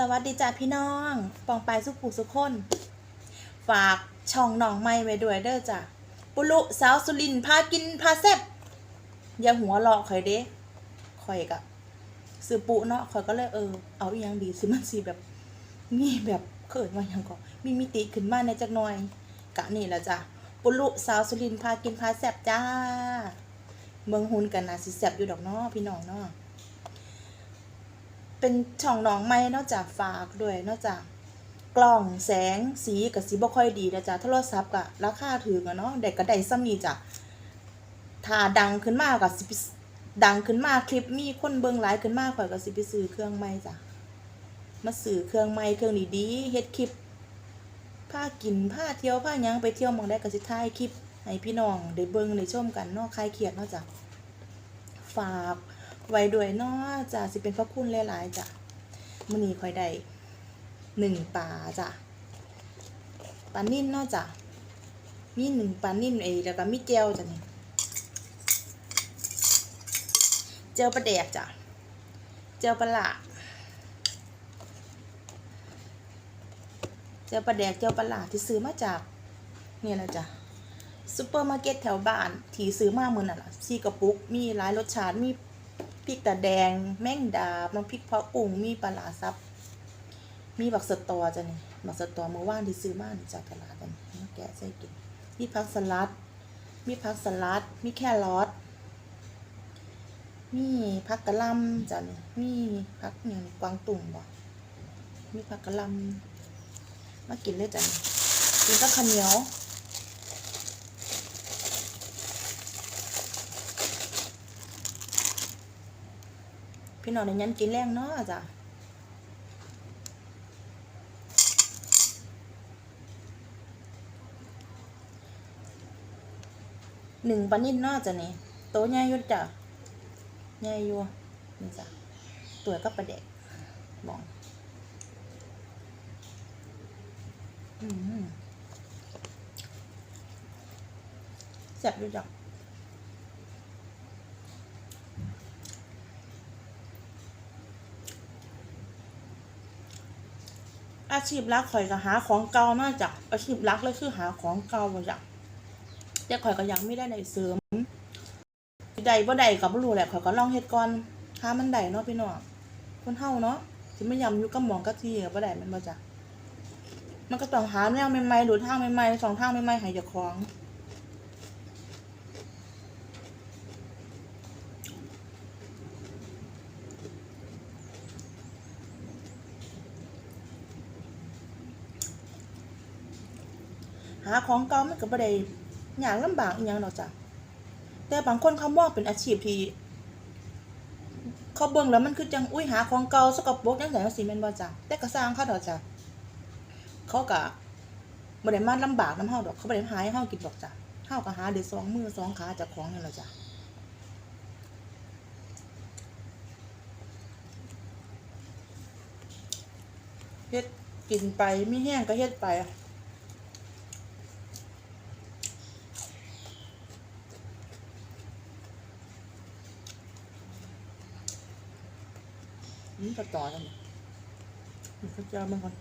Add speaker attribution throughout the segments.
Speaker 1: สวัสดีจ้าพี่น้อง ปองปายสุขุสุขคน ฝากช่องหนองไม้ไว้ด้วยเด้อจ้ะปุลุสาวสุรินพากินพาแซบอย่าหัวหลอกข่อยเด้ข่อยกะซื้อปุเนาะข่อยก็เลยเออ เอาอีหยังดีสิมันสีแบบนี่แบบเขินว่ายังก็มีมิติขึ้นมาในจักหน่อย กะนี่แหละจ้ะปุลุสาวสุรินพากินพาแซบจ้า เมืองหุนกันนะสิแซบอยู่ดอกเนาะพี่น้องเนาะ เป็นช่องหนองไม้นอกจากฝากด้วยนอกจากกล้องแสงสีกับสีบ่ค่อยดีนะจ๊ะโทรศัพท์กะราคาถือกันเนาะเด็กก็ได้ซ้ำนี่จ้ะถ้าดังขึ้นมากกับสิดังขึ้นมากคลิปมีคนเบิ่งหลายขึ้นมากข่อยก็สิไปซื้อเครื่องใหม่จ้ะมาซื้อเครื่องใหม่เครื่องดีๆเฮ็ดคลิปพากินพาเที่ยวพายังไปเที่ยวมองได้ก็สิถ่ายคลิปให้พี่น้องได้เบิ่งได้ชมกันเนาะคลายเครียดเนาะจ้ะฝาก ไว้ด้วยเนาะจ้ะสิเป็นพระคุณหลายๆจ้ะมื้อนี้ค่อยได้หนึ่งปลาจ้ะปลานิ่นเนาะจ้ะมีหนึ่งปลานิ่นเอแล้วก็มีเจียวจ้ะนี่เจียวปลาแดกจ้ะเจียวปลาหลาเจียวปลาแดกเจียวปลาหลาที่ซื้อมาจากเนี่ยนะจ้ะซูเปอร์มาร์เก็ตแถวบ้านที่ซื้อมาเมื่อนั่นล่ะซีกระปุกมีหลายรสชาติมี พริกตาแดง แม่งดาบน้ำพริกเผากุ้งมีปลาหลาซับ มีบักสตอจ้ะนี่บักสตอเมื่อวานที่ซื้อมาจากตลาดกันมาแกะใส่กินมีผักสลัด มีผักสลัด มีแครอทมีผักกะล่ำจ้ะนี่มีผักอย่างกวางตุ่งบ่มีผักกะล่ำมากินเลยจ้ะนี่กินกับข้าวเหนียว พี่น้องในยันกินแรงเนาะจ้ะหนึ่งปนิ่นเนาะจ้ะนี่โตใหญ่ยุ่จ้ะใหญ่ยู่นี่จ้ะตัวก็ประเด็กมองอืมแซ่บยู่จ้ะ อาชีพหลักข่อยก็หาของเก่ามาจากอาชีพหลักเลยคือหาของเก่ามาจากแต่ข่อยก็ยังไม่ได้ในเสริมใดบ่ใดกับบ่รู้แหละข่อยก็ลองเฮ็ดก่อนถ้ามันใดเนาะพี่น้องคนเฮาเนาะสิมายำอยู่กับหมองกับที่ก็บ่ได้มันบ่จ้ะมันก็ต้องหาแนวใหม่ๆหรือทางใหม่ๆสองทางใหม่ๆให้เจ้าของ หาของเก่ามันก็บ่ได้ยากลำบากอีหยังดอกจ้ะแต่บางคนเขามองเป็นอาชีพที่เขาเบิ่งแล้วมันคือจังอุ้ยหาของเก่าสกปรกจังไสจังซี่แม่นบ่จ้ะแต่ก็สร้างเขาดอกจ้ะเขาก็บ่ได้มาลำบากนำเฮาดอก เขาบ่ได้หาให้เฮากินดอกจ้ะเฮาก็หาด้วยสองมือสองขาจากของนั่นแหละจ้ะเฮ็ดกินไปมีแห้งก็เฮ็ดไป นี่ก็ต่อกันนี่ก็เจอมันก่อน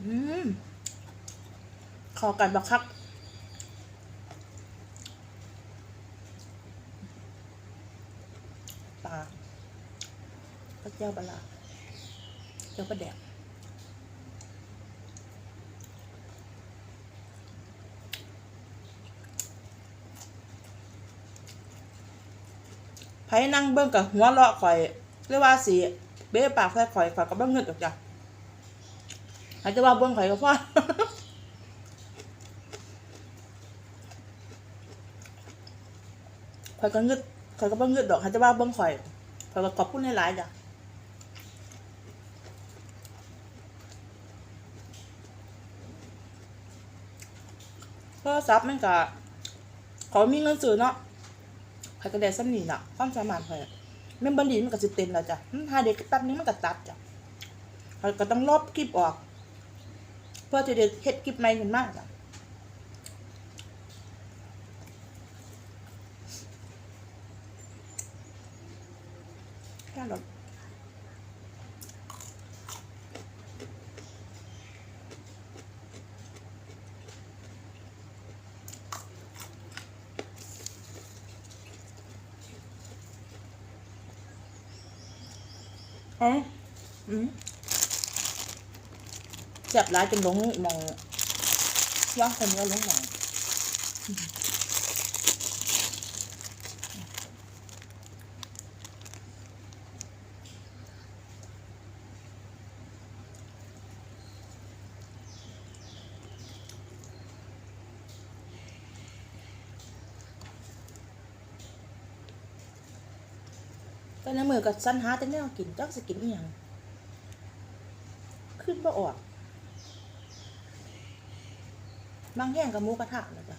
Speaker 1: อืมขอกันบักคักปลาก็เจ้าปลาเจ้าปลาแดก ไผนั่งเบิ่งกับหัวเราะข่อยเรียกว่าสิเบ้ปากใส่ข่อยข่อยก็บ่เงิดดอกจ้ะอาจจะว่าเบิ่งข่อยก็พอข่อยก็เงึดข่อยก็บ่เงึดดอกเขาจะว่าเบิ่งข่อยข่อยก็ขอบคุณหลายๆจ้ะโทรศัพท์มันก็ขอมีเงินซื้อเนาะ ข่อยก็ได้ซ้ำนี่ล่ะความสามารถข่อยอะแม่นบ่ดีมันก็สิเต็มแล้วจ้ะมันหาเด็กแป๊บนึงมันก็ตัดจ้ะข่อยก็ต้องลบคลิปออก เพื่อที่จะเฮ็ดคลิปใหม่ขึ้นมาจ้ะแค่รส อ๋ออืมแซ่บร้ายจนหลงมองว่าคนนี้หลงมอง แต่ในมือกับสันหาแต่แนวกินจักสกินอหย่างขึ้นบ่ออก บางแห่งกับมูกระทะนะจ๊ะ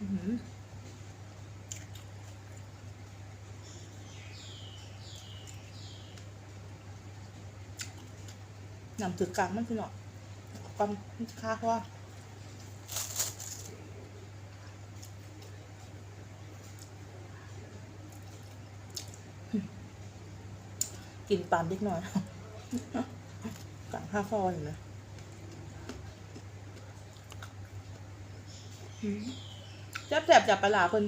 Speaker 1: อือ นำถือกลางมันคือเนาะความค่าเพราะว่ากินปามเล็กน้อยกลางค่าคอเห็นไหมอืมแซ่บแซ่บจากปลาหลาคน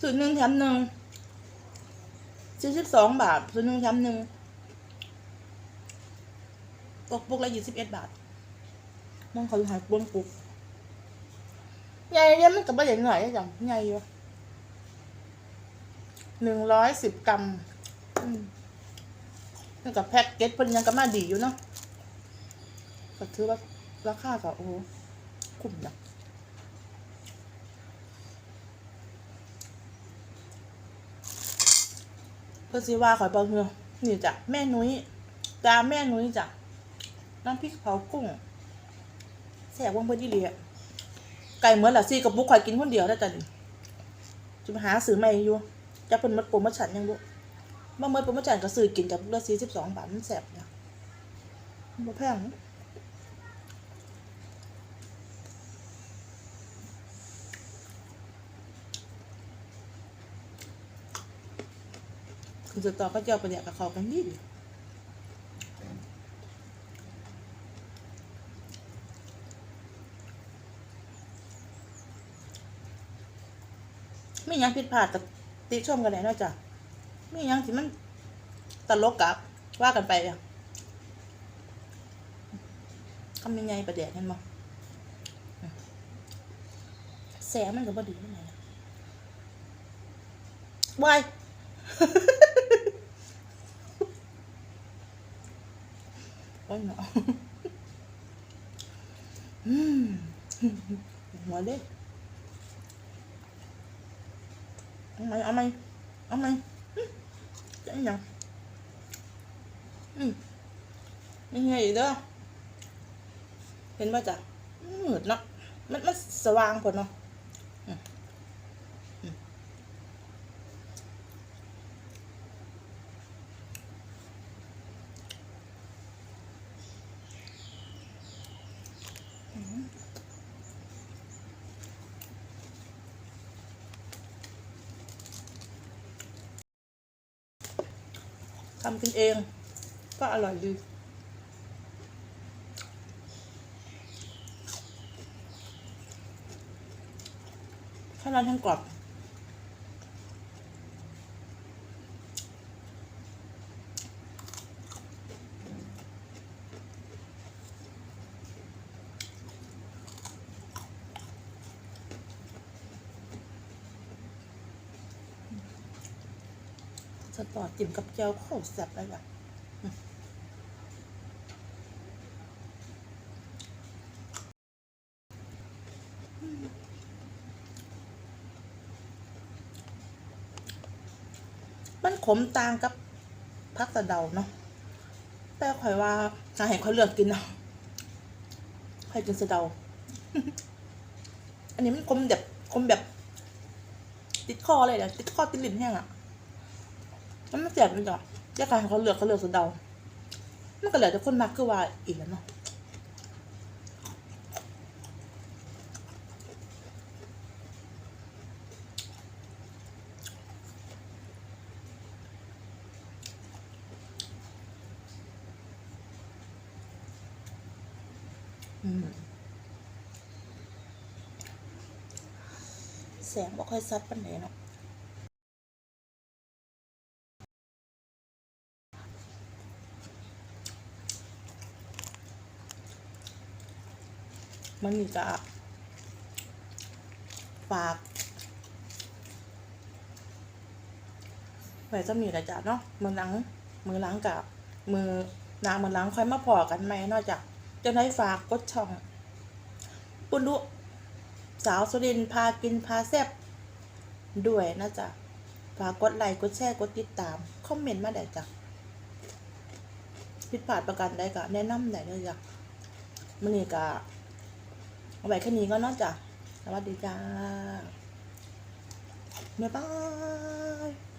Speaker 1: สูตรหนึ่งแถมหนึ่งสี่สิบสองบาทสูตรหนึ่งแถมหนึ่ง ตกปุกละยี่สิบเอ็ดบาทมองเขาอยู่หายบนปุกใหญ่เนี่ยมันกับประเด็นหน่อยจังใหญ่อยู่หนึ่งร้อยสิบกรัมอืมนี่กับแพ็กเกจเพิ่นยังก็มาดีอยู่เนาะก็ถือว่าราคาก็โอ้คุ้มนะเพื่อสิว่าขอยบอกเนาะนี่จ้ะแม่นุ้ยตาแม่นุ้ยจ้ะ น้ำพริกเผากุ้งแสบว่างเพื่อนที่เลียไก่เหมือนหละซี่กับบุกข่อยกินคนเดียวได้จ้ะจะมาหาซื้อใหม่อยู่จะเป็นมัดโปรโมชั่นยังบุบ่เมื่อโปรโมชั่นก็ซื้อกินกับบุกละสี่สิบสองบาทมันแสบนะบ่แพงคือสตอก็เจ้าไปเนี่ยกับเขากันดี ดีไม่ยังผิดพลาดกับติชมกันไหนเนาะจ้ะไม่ยังที่มันตลกกับว่ากันไปอะคำยังไงประเดี๋ยวเห็นมั้แสมันก็บ่ดีเท่ไหนวายโอ้ยเนาะอืมหัวเด็ก เอาไหมเอาไหมเอาไหมจะยังอืมยังไงเด้อเห็นป่ะจ๊ะมืดเนาะมันมันสว่างพอเนาะอืมอืมอืม ทำกินเอง ก็อร่อยดีข้าวรานทั้งกรอบ สตอจิ้มกับเจียวโคตรแซ่บเลยว่ะมันขมต่างกับพักตะเดาเนาะ แต่ข่อยว่าถ้าให้ข่อยเลือกกินเนาะข่อยกินสะเดา อันนี้มันขมแบบขมแบบ ติดคอเลยเดี๋ยติดคอติดลิ้นแห้งอะ มันไม่เจ็บมันจ้ะเจ้าการเขาเลือกเขาเลือกสุดเดามันก็เหลือแต่คนมักคือว่าอีกแล้วเนาะแสงบ่ค่อยซัดปันไหนเนาะ มันมีจะฝากไว้จะมีกระจาดเนาะมือหลังมือหลังกับมือนางมือหลังค่อยมาพอกันไหมนอกจากจะได้ฝากกดช่อง ปุณดุสาวสุรินพากินพาแซบด้วยนะจ๊ะฝากกดไลค์กดแชร์กดติดตาม คอมเมนต์มาได้จ้ะผิดพลาดประกันได้ก็แนะนำได้เลยจ้ะมันนี่ก็ เอาไว้แค่นี้ก็นอกจากสวัสดีจ้าบ๊ายบาย